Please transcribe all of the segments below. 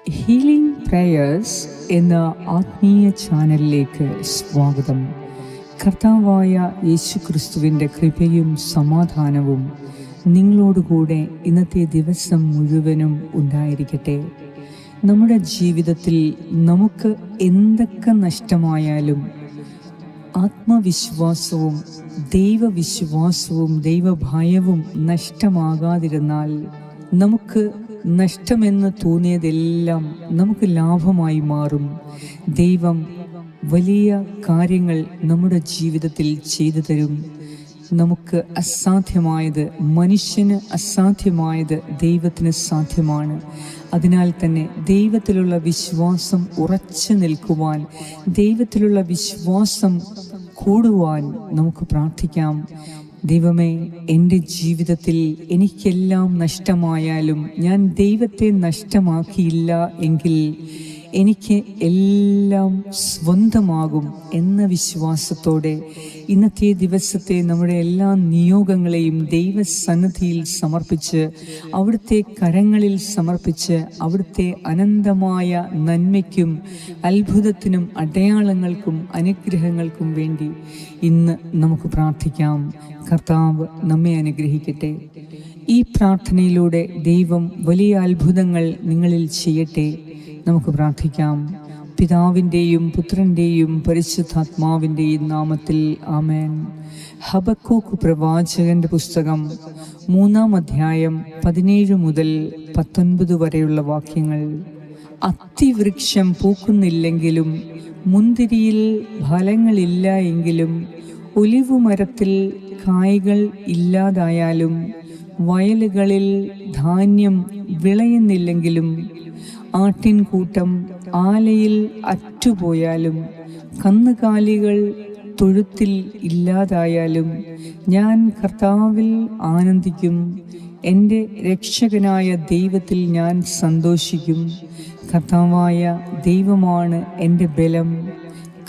Healing prayers എന്ന ആത്മീയ ചാനലിലേക്ക് സ്വാഗതം. കർത്താവായ യേശു ക്രിസ്തുവിന്റെ കൃപയും സമാധാനവും നിങ്ങളോടുകൂടെ ഇന്നത്തെ ദിവസം മുഴുവനും ഉണ്ടായിരിക്കട്ടെ. നമ്മുടെ ജീവിതത്തിൽ നമുക്ക് എന്തൊക്കെ നഷ്ടമായാലും ആത്മവിശ്വാസവും ദൈവവിശ്വാസവും ദൈവഭയവും നഷ്ടമാകാതിരുന്നാൽ നമുക്ക് നഷ്ടമെന്ന് തോന്നിയതെല്ലാം നമുക്ക് ലാഭമായി മാറും. ദൈവം വലിയ കാര്യങ്ങൾ നമ്മുടെ ജീവിതത്തിൽ ചെയ്തു തരും. നമുക്ക് അസാധ്യമായത് മനുഷ്യന് അസാധ്യമായത് ദൈവത്തിന് സാധ്യമാണ്. അതിനാൽ തന്നെ ദൈവത്തിലുള്ള വിശ്വാസം ഉറച്ചു നിൽക്കുവാൻ ദൈവത്തിലുള്ള വിശ്വാസം കൂടുവാൻ നമുക്ക് പ്രാർത്ഥിക്കാം. ദൈവമേ എന്റെ ജീവിതത്തിൽ എനിക്കെല്ലാം നഷ്ടമായാലും ഞാൻ ദൈവത്തെ നഷ്ടമാക്കിയില്ല എങ്കിൽ എനിക്ക് എല്ലാം സ്വന്തമാകും എന്ന വിശ്വാസത്തോടെ ഇന്നത്തെ ദിവസത്തെ നമ്മുടെ എല്ലാ നിയോഗങ്ങളെയും ദൈവസന്നിധിയിൽ സമർപ്പിച്ച് അവിടുത്തെ കരങ്ങളിൽ സമർപ്പിച്ച് അവിടുത്തെ അനന്തമായ നന്മയ്ക്കും അത്ഭുതത്തിനും അടയാളങ്ങൾക്കും അനുഗ്രഹങ്ങൾക്കും വേണ്ടി ഇന്ന് നമുക്ക് പ്രാർത്ഥിക്കാം. കർത്താവ് നമ്മെ അനുഗ്രഹിക്കട്ടെ. ഈ പ്രാർത്ഥനയിലൂടെ ദൈവം വലിയ അത്ഭുതങ്ങൾ നിങ്ങളിൽ ചെയ്യട്ടെ. നമുക്ക് പ്രാർത്ഥിക്കാം. പിതാവിന്റെയും പുത്രന്റെയും പരിശുദ്ധാത്മാവിന്റെയും നാമത്തിൽ ആമേൻ. ഹബക്കൂക്ക് പ്രവാചകന്റെ പുസ്തകം മൂന്നാം അധ്യായം പതിനേഴ് മുതൽ പത്തൊൻപത് വരെയുള്ള വാക്യങ്ങൾ. അത്തിവൃക്ഷം പൂക്കുന്നില്ലെങ്കിലും മുന്തിരിയിൽ ഫലങ്ങളില്ല എങ്കിലും ഒലിവുമരത്തിൽ കായകൾ ഇല്ലാതായാലും വയലുകളിൽ ധാന്യം വിളയുന്നില്ലെങ്കിലും ആട്ടിൻകൂട്ടം ആലയിൽ അറ്റുപോയാലും കന്നുകാലികൾ തൊഴുത്തിൽ ഇല്ലാതായാലും ഞാൻ കർത്താവിൽ ആനന്ദിക്കും. എന്റെ രക്ഷകനായ ദൈവത്തിൽ ഞാൻ സന്തോഷിക്കും. കർത്താവായ ദൈവമാണ് എന്റെ ബലം.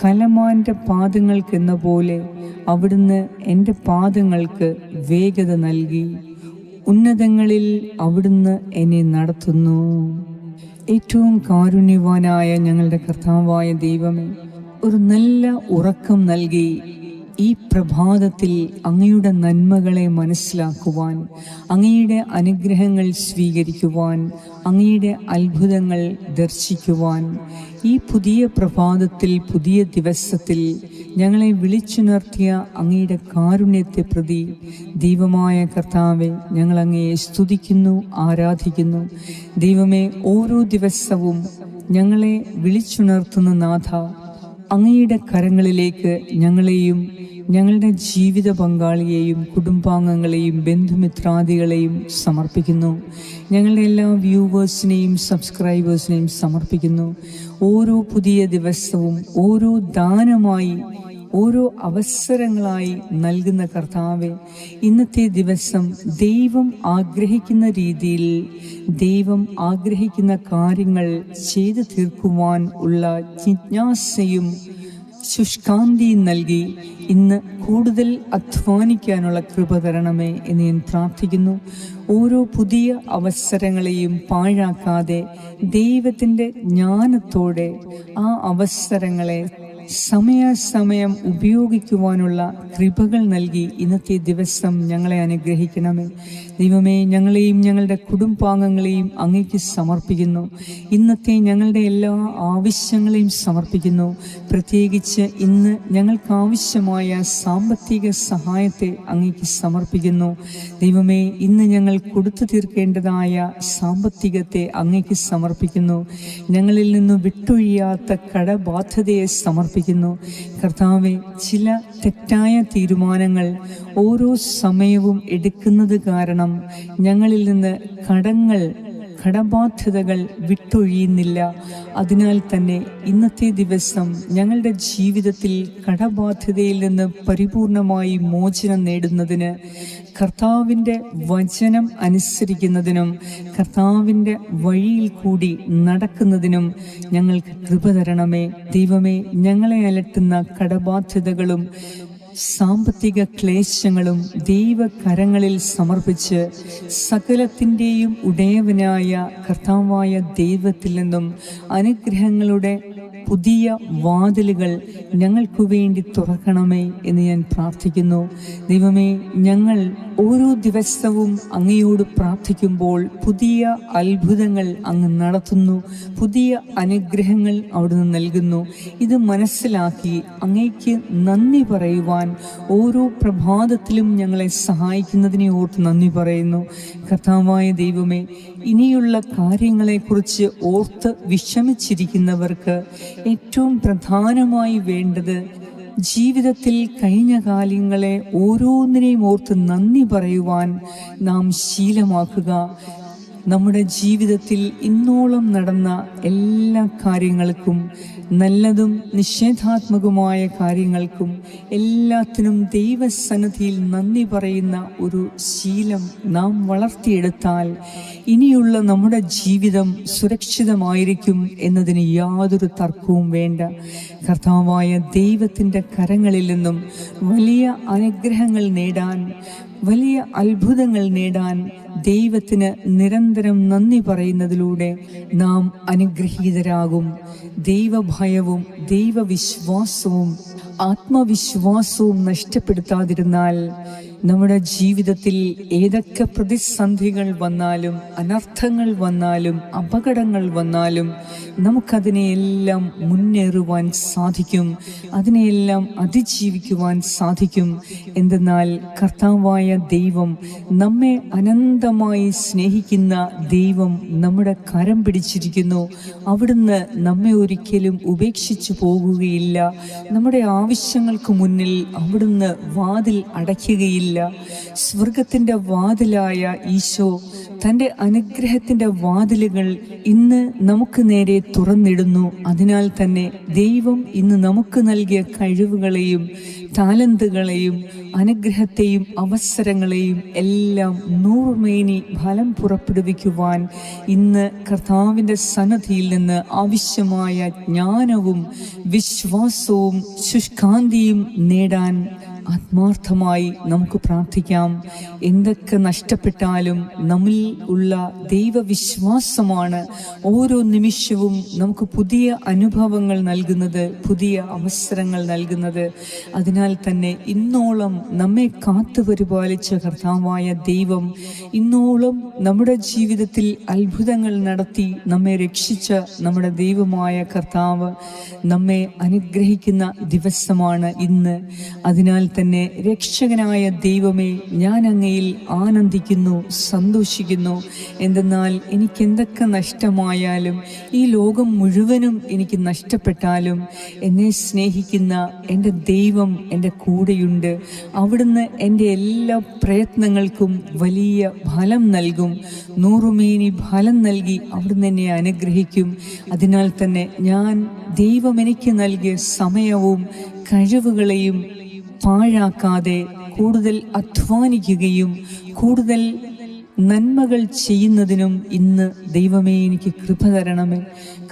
കലമാന്റെ പാദങ്ങൾക്കെന്ന പോലെ അവിടുന്ന് എന്റെ പാദങ്ങൾക്ക് വേഗത നൽകി. ഉന്നതങ്ങളിൽ അവിടുന്ന് എന്നെ നടത്തുന്നു. ഏറ്റവും കാരുണ്യവാനായ ഞങ്ങളുടെ കർത്താവായ ദൈവമേ ഒരു നല്ല ഉറക്കം നൽകി ഈ പ്രഭാതത്തിൽ അങ്ങയുടെ നന്മകളെ മനസ്സിലാക്കുവാൻ അങ്ങയുടെ അനുഗ്രഹങ്ങൾ സ്വീകരിക്കുവാൻ അങ്ങയുടെ അത്ഭുതങ്ങൾ ദർശിക്കുവാൻ ഈ പുതിയ പ്രഭാതത്തിൽ പുതിയ ദിവസത്തിൽ ഞങ്ങളെ വിളിച്ചുണർത്തിയ അങ്ങയുടെ കാരുണ്യത്തെ പ്രതി ദൈവമായ കർത്താവെ ഞങ്ങൾ അങ്ങയെ സ്തുതിക്കുന്നു ആരാധിക്കുന്നു. ദൈവമേ ഓരോ ദിവസവും ഞങ്ങളെ വിളിച്ചുണർത്തുന്ന നാഥ അങ്ങയുടെ കരങ്ങളിലേക്ക് ഞങ്ങളെയും ഞങ്ങളുടെ ജീവിത പങ്കാളിയെയും കുടുംബാംഗങ്ങളെയും ബന്ധുമിത്രാദികളെയും സമർപ്പിക്കുന്നു. ഞങ്ങളുടെ എല്ലാ വ്യൂവേഴ്സിനെയും സബ്സ്ക്രൈബേഴ്സിനെയും സമർപ്പിക്കുന്നു. ഓരോ പുതിയ ദിവസവും ഓരോ ദാനമായി ഓരോ അവസരങ്ങളായി നൽകുന്ന കർത്താവ് ഇന്നത്തെ ദിവസം ദൈവം ആഗ്രഹിക്കുന്ന രീതിയിൽ ദൈവം ആഗ്രഹിക്കുന്ന കാര്യങ്ങൾ ചെയ്തു തീർക്കുവാൻ ഉള്ള ജിജ്ഞാസയും ശുഷ്കാന്തിയും നൽകി ഇന്ന് കൂടുതൽ അധ്വാനിക്കാനുള്ള കൃപ തരണമേ എന്ന് ഞാൻ പ്രാർത്ഥിക്കുന്നു. ഓരോ പുതിയ അവസരങ്ങളെയും പാഴാക്കാതെ ദൈവത്തിന്റെ ജ്ഞാനത്തോടെ ആ അവസരങ്ങളെ സമയാസമയം ഉപയോഗിക്കുവാനുള്ള കൃപകൾ നൽകി ഇന്നത്തെ ദിവസം ഞങ്ങളെ അനുഗ്രഹിക്കണമേ. ദൈവമേ ഞങ്ങളെയും ഞങ്ങളുടെ കുടുംബാംഗങ്ങളെയും അങ്ങേക്ക് സമർപ്പിക്കുന്നു. ഇന്നത്തെ ഞങ്ങളുടെ എല്ലാ ആവശ്യങ്ങളെയും സമർപ്പിക്കുന്നു. പ്രത്യേകിച്ച് ഇന്ന് ഞങ്ങൾക്ക് ആവശ്യമായ സാമ്പത്തിക സഹായത്തെ അങ്ങേക്ക് സമർപ്പിക്കുന്നു. ദൈവമേ ഇന്ന് ഞങ്ങൾ കൊടുത്തു തീർക്കേണ്ടതായ സാമ്പത്തികത്തെ അങ്ങേക്ക് സമർപ്പിക്കുന്നു. ഞങ്ങളിൽ നിന്ന് വിട്ടൊഴിയാത്ത കടബാധ്യതയെ സമർപ്പിക്കുന്നു കർത്താവെ ചില തെറ്റായ തീരുമാനങ്ങൾ ഓരോ സമയവും എടുക്കുന്നത് കാരണം ഞങ്ങളിൽ നിന്ന് കടങ്ങൾ കടബാധ്യതകൾ വിട്ടൊഴിയുന്നില്ല. അതിനാൽ തന്നെ ഇന്നത്തെ ദിവസം ഞങ്ങളുടെ ജീവിതത്തിൽ കടബാധ്യതയിൽ നിന്ന് പരിപൂർണമായി മോചനം നേടുന്നതിന് കർത്താവിന്റെ വചനം അനുസരിക്കുന്നതിനും കർത്താവിന്റെ വഴിയിൽ കൂടി നടക്കുന്നതിനും ഞങ്ങൾക്ക് കൃപ തരണമേ. ദൈവമേ ഞങ്ങളെ അലട്ടുന്ന കടബാധ്യതകളും സാമ്പത്തിക ക്ലേശങ്ങളും ദൈവകരങ്ങളിൽ സമർപ്പിച്ച് സകലത്തിന്റെയും ഉടയവനായ കർത്താവായ ദൈവത്തിൽ നിന്നും അനുഗ്രഹങ്ങളുടെ പുതിയ വാതിലുകൾ ഞങ്ങൾക്ക് വേണ്ടി തുറക്കണമേ എന്ന് ഞാൻ പ്രാർത്ഥിക്കുന്നു. ദൈവമേ ഞങ്ങൾ ഓരോ ദിവസവും അങ്ങയോട് പ്രാർത്ഥിക്കുമ്പോൾ പുതിയ അത്ഭുതങ്ങൾ അങ്ങ് നടത്തുന്നു പുതിയ അനുഗ്രഹങ്ങൾ അവിടുന്ന് നൽകുന്നു. ഇത് മനസ്സിലാക്കി അങ്ങയ്ക്ക് നന്ദി പറയുവാൻ ഓരോ പ്രഭാതത്തിലും ഞങ്ങളെ സഹായിക്കുന്നതിനെ ഓർത്ത് നന്ദി പറയുന്നു. കർത്താവായ ദൈവമേ ഇനിയുള്ള കാര്യങ്ങളെക്കുറിച്ച് ഓർത്ത് വിഷമിച്ചിരിക്കുന്നവർക്ക് ഏറ്റവും പ്രധാനമായി വേണ്ടത് ജീവിതത്തിൽ കഴിഞ്ഞ കാലങ്ങളെ ഓരോന്നിനെയും ഓർത്ത് നന്ദി പറയുവാൻ നാം ശീലമാക്കുക. നമ്മുടെ ജീവിതത്തിൽ ഇന്നോളം നടന്ന എല്ലാ കാര്യങ്ങൾക്കും നല്ലതും നിഷേധാത്മകവുമായ കാര്യങ്ങൾക്കും എല്ലാത്തിനും ദൈവസന്നിധിയിൽ നന്ദി പറയുന്ന ഒരു ശീലം നാം വളർത്തിയെടുത്താൽ ഇനിയുള്ള നമ്മുടെ ജീവിതം സുരക്ഷിതമായിരിക്കും എന്നതിന് യാതൊരു തർക്കവും വേണ്ട. കർത്താവായ ദൈവത്തിന്റെ കരങ്ങളിൽ നിന്നും വലിയ അനുഗ്രഹങ്ങൾ നേടാൻ വലിയ അത്ഭുതങ്ങൾ നേടാൻ ദൈവത്തിന് നിരന്തരം നന്ദി പറയുന്നതിലൂടെ നാം അനുഗ്രഹീതരാകും. ദൈവഭയവും ദൈവവിശ്വാസവും ആത്മവിശ്വാസവും നഷ്ടപ്പെടുത്താതിരുന്നാൽ നമ്മുടെ ജീവിതത്തിൽ ഏതൊക്കെ പ്രതിസന്ധികൾ വന്നാലും അനർത്ഥങ്ങൾ വന്നാലും അപകടങ്ങൾ വന്നാലും നമുക്കതിനെയെല്ലാം മുന്നേറുവാൻ സാധിക്കും അതിനെയെല്ലാം അതിജീവിക്കുവാൻ സാധിക്കും. എന്തെന്നാൽ കർത്താവായ ദൈവം നമ്മെ അനന്തമായി സ്നേഹിക്കുന്ന ദൈവം നമ്മുടെ കരം പിടിച്ചിരിക്കുന്നു. അവിടുന്ന് നമ്മെ ഒരിക്കലും ഉപേക്ഷിച്ചു പോകുകയില്ല. നമ്മുടെ ആവശ്യങ്ങൾക്ക് മുന്നിൽ അവിടുന്ന് വാതിൽ അടയ്ക്കുകയില്ല. സ്വർഗത്തിന്റെ വാതിലായ ഈശോ തന്റെ അനുഗ്രഹത്തിന്റെ വാതിലുകൾ ഇന്ന് നമുക്ക് നേരെ തുറന്നിടുന്നു. അതിനാൽ തന്നെ ദൈവം ഇന്ന് നമുക്ക് നൽകിയ കഴിവുകളെയും താലന്തുകളെയും അനുഗ്രഹത്തെയും അവസരങ്ങളെയും എല്ലാം നൂറുമേനി ഫലം പുറപ്പെടുവിക്കുവാൻ ഇന്ന് കർത്താവിന്റെ സന്നദ്ധിയിൽ നിന്ന് ആവശ്യമായ ജ്ഞാനവും വിശ്വാസവും ശുഷ്കാന്തിയും നേടാൻ ആത്മാർത്ഥമായി നമുക്ക് പ്രാർത്ഥിക്കാം. എന്തൊക്കെ നഷ്ടപ്പെട്ടാലും നമ്മിൽ ഉള്ള ദൈവവിശ്വാസമാണ് ഓരോ നിമിഷവും നമുക്ക് പുതിയ അനുഭവങ്ങൾ നൽകുന്നത് പുതിയ അവസരങ്ങൾ നൽകുന്നത്. അതിനാൽ തന്നെ ഇന്നോളം നമ്മെ കാത്തു പരിപാലിച്ച കർത്താവായ ദൈവം ഇന്നോളം നമ്മുടെ ജീവിതത്തിൽ അത്ഭുതങ്ങൾ നടത്തി നമ്മെ രക്ഷിച്ച നമ്മുടെ ദൈവമായ കർത്താവ് നമ്മെ അനുഗ്രഹിക്കുന്ന ദിവസമാണ് ഇന്ന്. അതിനാൽ തന്നെ രക്ഷകനായ ദൈവമേ ഞാൻ അങ്ങയിൽ ആനന്ദിക്കുന്നു സന്തോഷിക്കുന്നു. എന്തെന്നാൽ എനിക്ക് എന്തൊക്കെ നഷ്ടമായാലും ഈ ലോകം മുഴുവനും എനിക്ക് നഷ്ടപ്പെട്ടാലും എന്നെ സ്നേഹിക്കുന്ന എന്റെ ദൈവം എന്റെ കൂടെയുണ്ട്. അവിടുന്ന് എന്റെ എല്ലാ പ്രയത്നങ്ങൾക്കും വലിയ ഫലം നൽകും. നൂറുമേനി ഫലം നൽകി അവിടുന്ന് എന്നെ അനുഗ്രഹിക്കും. അതിനാൽ തന്നെ ഞാൻ ദൈവം എനിക്ക് നൽകിയ സമയവും കഴിവുകളെയും പാഴാക്കാതെ കൂടുതൽ അധ്വാനിക്കുകയും കൂടുതൽ നന്മകൾ ചെയ്യുന്നതിനും ഇന്ന് ദൈവമേ എനിക്ക് കൃപ തരണമേ.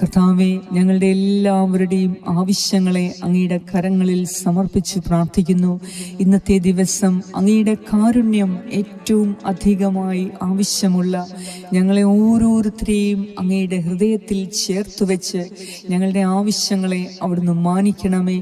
കർത്താവെ ഞങ്ങളുടെ എല്ലാവരുടെയും ആവശ്യങ്ങളെ അങ്ങയുടെ കരങ്ങളിൽ സമർപ്പിച്ച് പ്രാർത്ഥിക്കുന്നു. ഇന്നത്തെ ദിവസം അങ്ങയുടെ കാരുണ്യം ഏറ്റവും അധികമായി ആവശ്യമുള്ള ഞങ്ങളെ ഓരോരുത്തരെയും അങ്ങയുടെ ഹൃദയത്തിൽ ചേർത്ത് വെച്ച് ഞങ്ങളുടെ ആവശ്യങ്ങളെ അവിടുന്ന് മാനിക്കണമേ.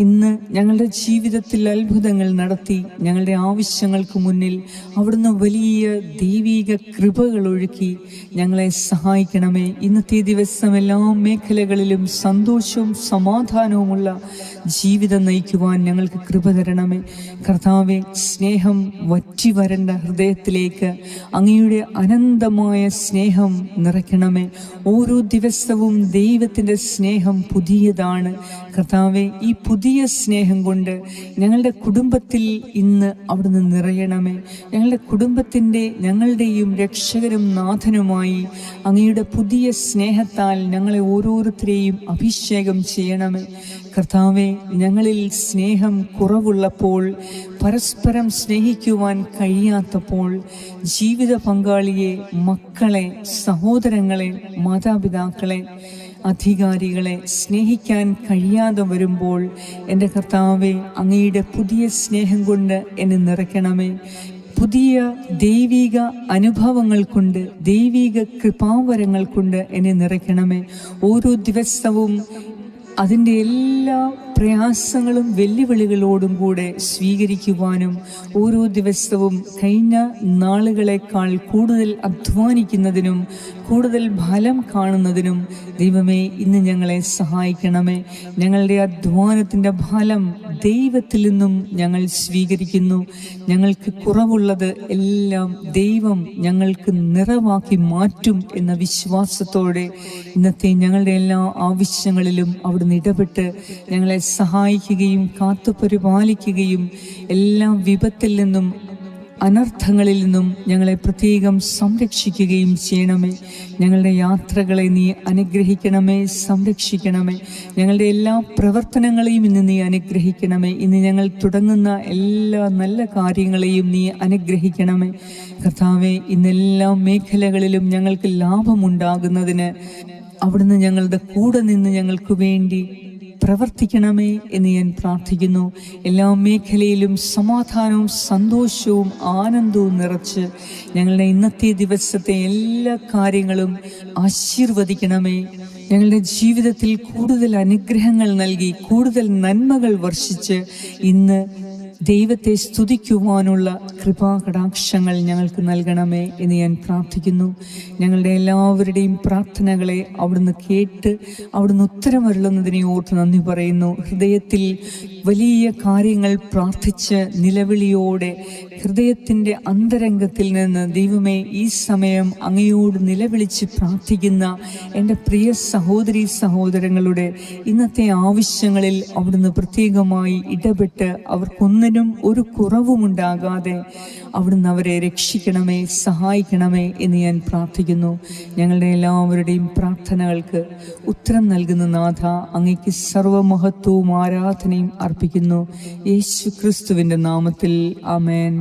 ഇന്ന് ഞങ്ങളുടെ ജീവിതത്തിൽ അത്ഭുതങ്ങൾ നടത്തി ഞങ്ങളുടെ ആവശ്യങ്ങൾക്ക് മുന്നിൽ അവിടുന്ന് വലിയ ദൈവീക കൃപകൾ ഒഴുക്കി ഞങ്ങളെ സഹായിക്കണമേ. ഇന്നത്തെ ദിവസം എല്ലാ മേഖലകളിലും സന്തോഷവും സമാധാനവുമുള്ള ജീവിതം നയിക്കുവാൻ ഞങ്ങൾക്ക് കൃപ തരണമേ. കർത്താവെ സ്നേഹം വറ്റി വരേണ്ട ഹൃദയത്തിലേക്ക് അങ്ങയുടെ അനന്തമായ സ്നേഹം നിറയ്ക്കണമേ. ഓരോ ദിവസവും ദൈവത്തിന്റെ സ്നേഹം പുതിയതാണ്. കർത്താവെ ഈ പുതിയ സ്നേഹം കൊണ്ട് ഞങ്ങളുടെ കുടുംബത്തിൽ ഇന്ന് അവിടുന്ന് നിറയണമേ. ഞങ്ങളുടെ കുടുംബത്തിന്റെ ഞങ്ങളുടെയും രക്ഷകരും നാഥനുമായി അങ്ങയുടെ പുതിയ സ്നേഹത്താൽ ഞങ്ങളെ ഓരോരുത്തരെയും അഭിഷേകം ചെയ്യണമേ. കർത്താവെ ഞങ്ങളിൽ സ്നേഹം കുറവുള്ളപ്പോൾ പരസ്പരം സ്നേഹിക്കുവാൻ കഴിയാത്തപ്പോൾ ജീവിത പങ്കാളിയെ മക്കളെ സഹോദരങ്ങളെ മാതാപിതാക്കളെ അധികാരികളെ സ്നേഹിക്കാൻ കഴിയാതെ വരുമ്പോൾ എന്റെ കർത്താവെ അങ്ങയുടെ പുതിയ സ്നേഹം കൊണ്ട് എന്നെ നിറയ്ക്കണമേ. പുതിയ ദൈവിക അനുഭവങ്ങൾ കൊണ്ട് ദൈവിക കൃപാവരങ്ങൾ കൊണ്ട് എന്നെ നിറയ്ക്കണമേ. ഓരോ ദിവസവും അതിന്റെ എല്ലാ പ്രയാസങ്ങളും വെല്ലുവിളികളോടും കൂടെ സ്വീകരിക്കുവാനും ഓരോ ദിവസവും കഴിഞ്ഞ നാളുകളെക്കാൾ കൂടുതൽ അധ്വാനിക്കുന്നതിനും കൂടുതൽ ഫലം കാണുന്നതിനും ദൈവമേ ഇന്ന് ഞങ്ങളെ സഹായിക്കണമേ. ഞങ്ങളുടെ അധ്വാനത്തിന്റെ ഫലം ദൈവത്തിൽ നിന്നും ഞങ്ങൾ സ്വീകരിക്കുന്നു. ഞങ്ങൾക്ക് കുറവുള്ളത് എല്ലാം ദൈവം ഞങ്ങൾക്ക് നിറവാക്കി മാറ്റും എന്ന വിശ്വാസത്തോടെ ഇന്നത്തെ ഞങ്ങളുടെ എല്ലാ ആവശ്യങ്ങളിലും അവിടുന്ന് ഇടപെട്ട് ഞങ്ങളെ സഹായിക്കുകയും കാത്തു പരിപാലിക്കുകയും എല്ലാ വിപത്തിൽ നിന്നും അനർത്ഥങ്ങളിൽ നിന്നും ഞങ്ങളെ പ്രത്യേകം സംരക്ഷിക്കുകയും ചെയ്യണമേ. ഞങ്ങളുടെ യാത്രകളെ നീ അനുഗ്രഹിക്കണമേ സംരക്ഷിക്കണമേ. ഞങ്ങളുടെ എല്ലാ പ്രവർത്തനങ്ങളെയും ഇന്ന് നീ അനുഗ്രഹിക്കണമേ. ഇന്ന് ഞങ്ങൾ തുടങ്ങുന്ന എല്ലാ നല്ല കാര്യങ്ങളെയും നീ അനുഗ്രഹിക്കണമേ. കർത്താവെ ഇന്നെല്ലാ മേഖലകളിലും ഞങ്ങൾക്ക് ലാഭമുണ്ടാകുന്നതിന് അവിടുന്ന് ഞങ്ങളുടെ കൂടെ നിന്ന് ഞങ്ങൾക്ക് വേണ്ടി പ്രവർത്തിക്കണമേ എന്ന് ഞാൻ പ്രാർത്ഥിക്കുന്നു. എല്ലാ മേഖലയിലും സമാധാനവും സന്തോഷവും ആനന്ദവും നിറച്ച് ഞങ്ങളുടെ ഇന്നത്തെ ദിവസത്തെ എല്ലാ കാര്യങ്ങളും ആശീർവദിക്കണമേ. ഞങ്ങളുടെ ജീവിതത്തിൽ കൂടുതൽ അനുഗ്രഹങ്ങൾ നൽകി കൂടുതൽ നന്മകൾ വർഷിച്ച് ഇന്ന് ദൈവത്തെ സ്തുതിക്കുവാനുള്ള കൃപാകടാക്ഷങ്ങൾ ഞങ്ങൾക്ക് നൽകണമേ എന്ന് ഞാൻ പ്രാർത്ഥിക്കുന്നു. ഞങ്ങളുടെ എല്ലാവരുടെയും പ്രാർത്ഥനകളെ അവിടുന്ന് കേട്ട് അവിടുന്ന് ഉത്തരമരുളുന്നതിനെ ഓർത്ത് നന്ദി പറയുന്നു. ഹൃദയത്തിൽ വലിയ കാര്യങ്ങൾ പ്രാർത്ഥിച്ച് നിലവിളിയോടെ ഹൃദയത്തിന്റെ അന്തരംഗത്തിൽ നിന്ന് ദൈവമേ ഈ സമയം അങ്ങയോട് നിലവിളിച്ച് പ്രാർത്ഥിക്കുന്ന എന്റെ പ്രിയ സഹോദരി സഹോദരങ്ങളുടെ ഇന്നത്തെ ആവശ്യങ്ങളിൽ അവിടുന്ന് പ്രത്യേകമായി ഇടപെട്ട് അവർക്കൊന്നിനും ഒരു കുറവുമുണ്ടാകാതെ അവിടുന്ന് അവരെ രക്ഷിക്കണമേ സഹായിക്കണമേ എന്ന് ഞാൻ പ്രാർത്ഥിക്കുന്നു. ഞങ്ങളുടെ എല്ലാവരുടെയും പ്രാർത്ഥനകൾക്ക് ഉത്തരം നൽകുന്ന നാഥ അങ്ങയ്ക്ക് സർവമഹത്വവും ആരാധനയും അർപ്പിക്കുന്നു. യേശു ക്രിസ്തുവിന്റെ നാമത്തിൽ ആമേൻ.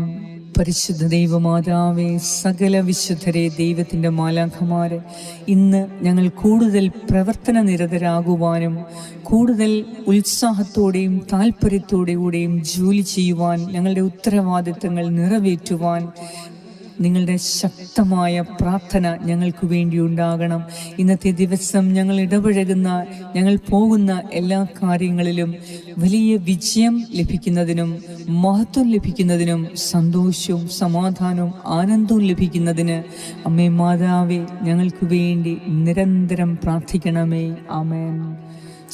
പരിശുദ്ധ ദൈവമാതാവേ സകല വിശുദ്ധരെ ദൈവത്തിന്റെ മാലാഖമാരെ ഇന്ന് ഞങ്ങൾ കൂടുതൽ പ്രവർത്തന നിരതരാകുവാനും കൂടുതൽ ഉത്സാഹത്തോടെയും താല്പര്യത്തോടെയും ജോലി ചെയ്യുവാൻ ഞങ്ങളുടെ ഉത്തരവാദിത്തങ്ങൾ നിറവേറ്റുവാൻ നിങ്ങളുടെ ശക്തമായ പ്രാർത്ഥന ഞങ്ങൾക്ക് വേണ്ടി ഉണ്ടാകണം. ഇന്നത്തെ ദിവസം ഞങ്ങൾ ഇടപഴകുന്ന ഞങ്ങൾ പോകുന്ന എല്ലാ കാര്യങ്ങളിലും വലിയ വിജയം ലഭിക്കുന്നതിനും മഹത്വം ലഭിക്കുന്നതിനും സന്തോഷവും സമാധാനവും ആനന്ദവും ലഭിക്കുന്നതിന് അമ്മേ മാതാവേ ഞങ്ങൾക്ക് വേണ്ടി നിരന്തരം പ്രാർത്ഥിക്കണമേ. ആമേൻ.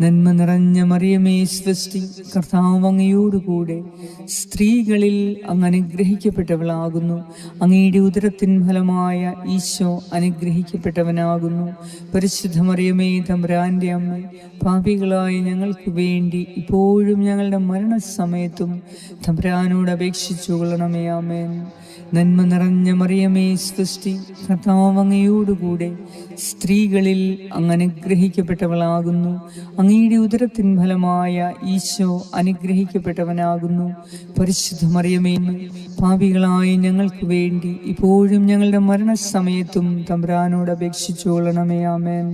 നന്മ നിറഞ്ഞ മറിയമേ സൃഷ്ടി കർത്താവ് അങ്ങയോടുകൂടെ സ്ത്രീകളിൽ അങ്ങ് അനുഗ്രഹിക്കപ്പെട്ടവളാകുന്നു. അങ്ങയുടെ ഉദരത്തിൻ ഫലമായ ഈശോ അനുഗ്രഹിക്കപ്പെട്ടവനാകുന്നു. പരിശുദ്ധ മറിയമേ തമ്പ്രാന്റെ അമ്മ പാപികളായ ഞങ്ങൾക്ക് വേണ്ടി ഇപ്പോഴും ഞങ്ങളുടെ മരണസമയത്തും തമ്പുരാനോട് അപേക്ഷിച്ചു കൊള്ളണമേ ആമേൻ. നന്മ നിറഞ്ഞ മറിയമേ സൃഷ്ടി കർത്താവങ്ങയോടുകൂടെ സ്ത്രീകളിൽ അങ്ങ് അനുഗ്രഹിക്കപ്പെട്ടവളാകുന്നു അങ്ങയുടെ ഉദരത്തിൻ ഫലമായ ഈശോ അനുഗ്രഹിക്കപ്പെട്ടവനാകുന്നു. പരിശുദ്ധ മറിയമേ പാപികളായ ഞങ്ങൾക്ക് വേണ്ടി ഇപ്പോഴും ഞങ്ങളുടെ മരണസമയത്തും തമ്പ്രാനോട് അപേക്ഷിച്ചോളണമേ ആമേൻ.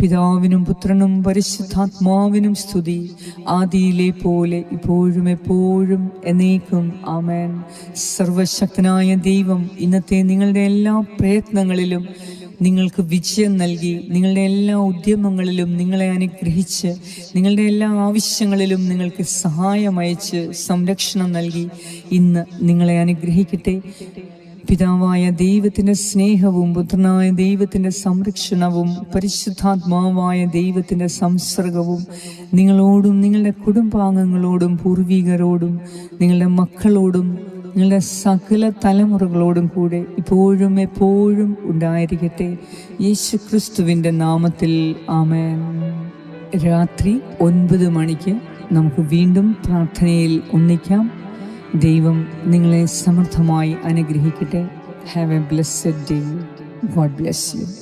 പിതാവിനും പുത്രനും പരിശുദ്ധാത്മാവിനും സ്തുതി ആദിയിലെ പോലെ ഇപ്പോഴും എപ്പോഴും എന്നേക്കും ആമേൻ. സർവശക്തനായ ദൈവം ഇന്നത്തെ നിങ്ങളുടെ എല്ലാ പ്രയത്നങ്ങളിലും നിങ്ങൾക്ക് വിജയം നൽകി നിങ്ങളുടെ എല്ലാ ഉദ്യമങ്ങളിലും നിങ്ങളെ അനുഗ്രഹിച്ച് നിങ്ങളുടെ എല്ലാ ആവശ്യങ്ങളിലും നിങ്ങൾക്ക് സഹായം അയച്ച് സംരക്ഷണം നൽകി ഇന്ന് നിങ്ങളെ അനുഗ്രഹിക്കട്ടെ. പിതാവായ ദൈവത്തിന്റെ സ്നേഹവും പുത്രനായ ദൈവത്തിന്റെ സംരക്ഷണവും പരിശുദ്ധാത്മാവായ ദൈവത്തിന്റെ സംസർഗവും നിങ്ങളോടും നിങ്ങളുടെ കുടുംബാംഗങ്ങളോടും പൂർവികരോടും നിങ്ങളുടെ മക്കളോടും നിങ്ങളുടെ സകല തലമുറകളോടും കൂടെ ഇപ്പോഴും എപ്പോഴും ഉണ്ടായിരിക്കട്ടെ. യേശു ക്രിസ്തുവിന്റെ നാമത്തിൽ ആമേൻ. രാത്രി ഒൻപത് മണിക്ക് നമുക്ക് വീണ്ടും പ്രാർത്ഥനയിൽ ഒന്നിക്കാം. ദൈവം നിങ്ങളെ സമർത്ഥമായി അനുഗ്രഹിക്കട്ടെ. Have a blessed day God bless you